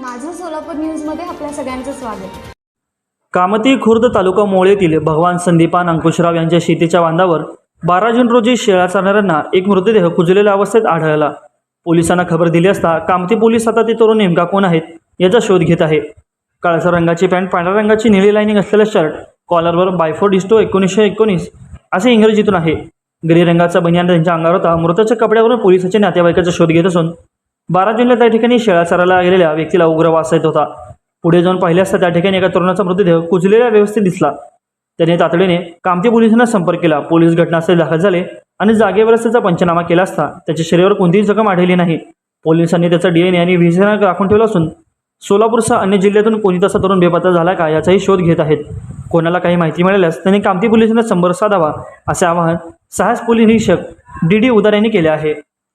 माझं सोलापूर न्यूजमध्ये आपल्या सगळ्यांचं स्वागत. कामती खुर्द तालुका मोळेतील भगवान संदीपान अंकुशराव यांच्या शेतीच्या बांधावर बारा जून रोजी शेळ्या चालणाऱ्यांना एक मृतदेह कुजलेल्या अवस्थेत आढळला. पोलिसांना खबर दिली असता कामती पोलीस आता ते तरुण नेमका कोण आहेत याचा शोध घेत आहे. काळसर रंगाची पॅन्ट पांढऱ्या रंगाची निळी लाईनिंग असलेला शर्ट कॉलरवर बायफोर डिस्टो एकोणीसशे एकोणीस असे इंग्रजीतून आहे. ग्रे रंगाचा बनियान त्यांच्या अंगावर होता. मृताच्या कपड्यावरून पोलिसाच्या नातेवाईकाचा शोध घेत असून बारा जिल्ह्यात त्या ठिकाणी शेळा चरायला गेलेल्या व्यक्तीला उग्र वास येत होता. पुढे जाऊन पाहिले असता त्या ठिकाणी एका तरुणाचा मृतदेह कुजलेल्या व्यवस्थेत दिसला. त्याने तातडीने कामती पोलिसांना संपर्क केला. पोलीस घटनास्थळी दाखल झाले आणि जागेवरच त्याचा पंचनामा केला असता त्याच्या शरीरावर कोणतीही जखम आढळली नाही. पोलिसांनी त्याचा डीएनए आणि व्हिजिलर राखून ठेवला असून सोलापूरसह अन्य जिल्ह्यातून कोणी तसा तरुण बेपत्ता झाला का याचाही शोध घेत आहेत. कोणाला काही माहिती मिळाल्यास त्यांनी कामती पोलिसांना संपर्क साधावा असे आवाहन सहाय्यक पोलीस निरीक्षक डी डी उदार यांनी केले आहे.